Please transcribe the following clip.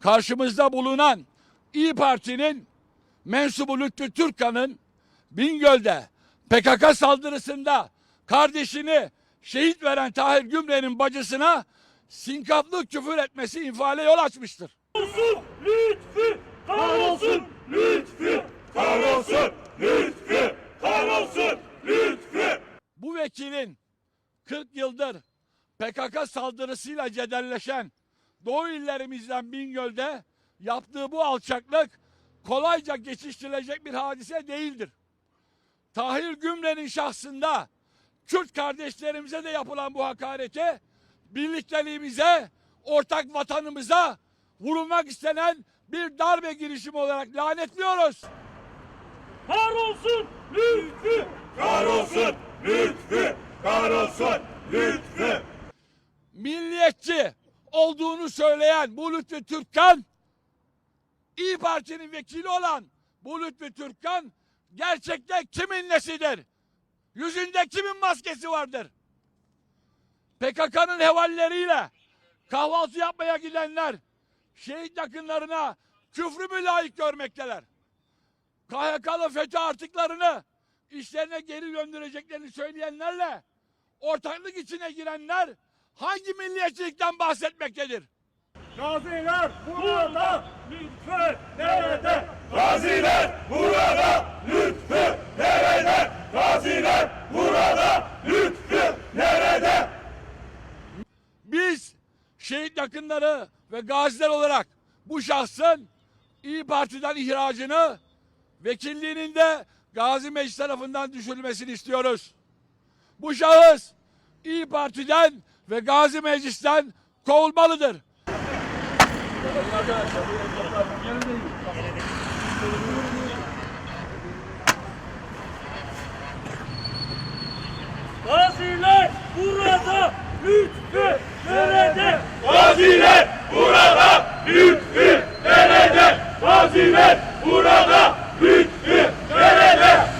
karşımızda bulunan İyi Parti'nin mensubu Lütfü Türkkan'ın Bingöl'de PKK saldırısında kardeşini şehit veren Tahir Gümre'nin bacısına sinkaflı küfür etmesi infiale yol açmıştır. Kahrolsun lütfü, kahrolsun lütfü, kahrolsun lütfü, kahrolsun lütfü. Vekilin 40 yıldır PKK saldırısıyla cedelleşen Doğu illerimizden Bingöl'de yaptığı bu alçaklık kolayca geçiştirilecek bir hadise değildir. Tahir Gümre'nin şahsında Kürt kardeşlerimize de yapılan bu hakarete, birlikteliğimize, ortak vatanımıza vurulmak istenen bir darbe girişimi olarak lanetliyoruz. Kahrolsun lütfü, kahrolsun lütfü, kahrolsun lütfü. milliyetçi olduğunu söyleyen bu Lütfü Türkkan, İyi Parti'nin vekili olan bu Lütfü Türkkan gerçekte kimin nesidir? Yüzünde kimin maskesi vardır? PKK'nın hevalleriyle kahvaltı yapmaya gidenler şehit yakınlarına küfrü mü layık görmekteler? KHK'lı FETÖ artıklarını işlerine geri göndereceklerini söyleyenlerle ortaklık içine girenler hangi milliyetçilikten bahsetmektedir? Gaziler burada, lütfü nerede? Gaziler burada, lütfü nerede? Gaziler burada, lütfü nerede? Biz şehit yakınları ve gaziler olarak bu şahsın İyi Parti'den ihracını vekilliğinin de Gazi Meclis tarafından düşürülmesini istiyoruz. Bu şahıs İyi Parti'den ve Gazi Meclis'ten kovulmalıdır. Gaziler burada lütfü nerede? Gaziler burada lütfü nerede? Gaziler